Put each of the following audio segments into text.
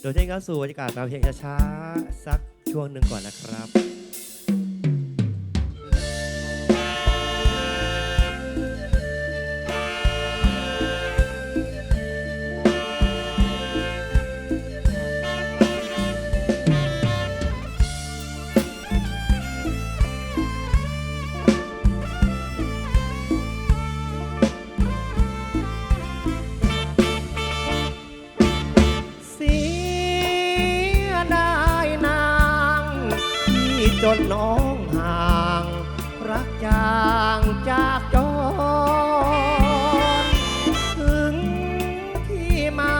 โดยเช่นเข้าสู่บรรยากาศฟังเพลงช้าๆสักช่วงหนึ่งก่อนนะครับ จนน้องห่าง รักจางจากจรถึงที่มา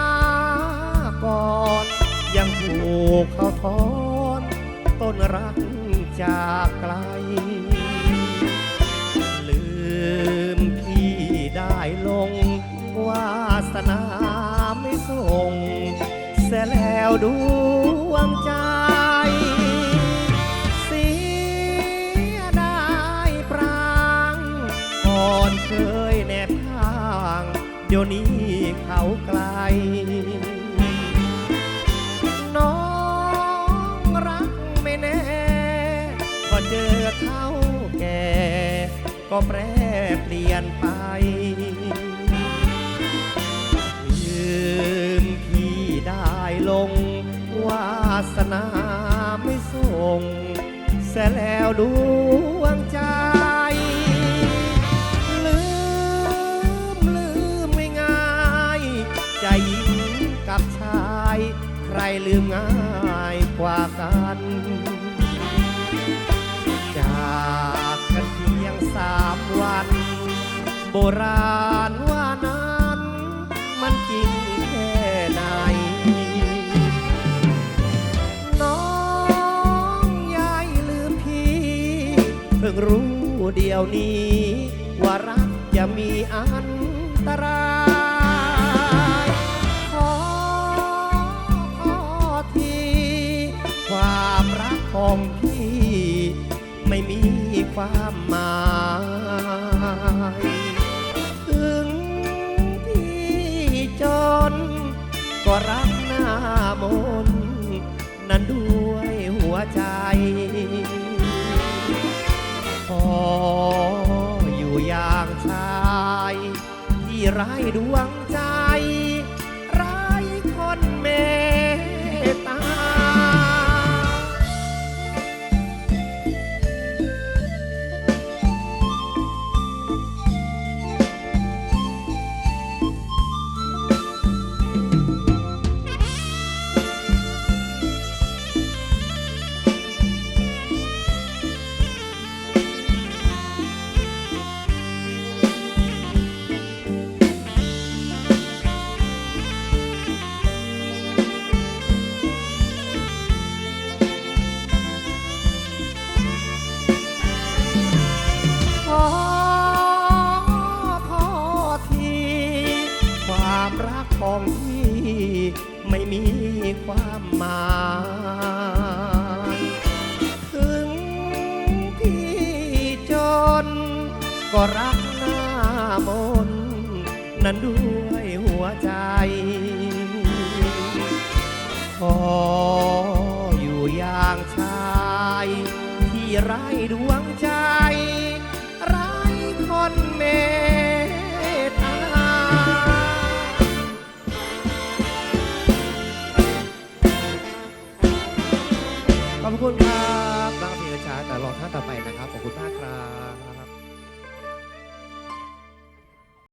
ก่อน ยังถูกเขาทอนต้นรักจากไกล ลืมพี่ได้ลงวาสนาไม่ส่งเสียแล้วดวงใจ อนเคยแนบทาง เดี๋ยวนี้เขาไกล น้องรักไม่แน่ พอเจอเขาแก่ ก็แปรเปลี่ยนไปลืมพี่ได้ลง วาสนาไม่ส่งเสียแล้วดวงใจ ลืมง่ายกว่ากันจากกันเพียงสามวัน โบราณว่านั้น มันจริงแค่ไหน น้องยายลืมพี่ เพิ่งรู้เดียวนี้ ว่ารักจะมีอันตราย ไม่มีความหมายถึงพี่จน ก็รักหน้ามน นั้นด้วยหัวใจขออยู่อย่างชาย ที่ไร้ดวง ความหมายถึงพี่จน ก็รักหน้ามน นั้นด้วยหัวใจ ขออยู่อย่างชาย ที่ไร้ดวง ขอบคุณครับบางเสียงช้าแต่รอท่านต่อไปนะครับ ขอบคุณมากครับ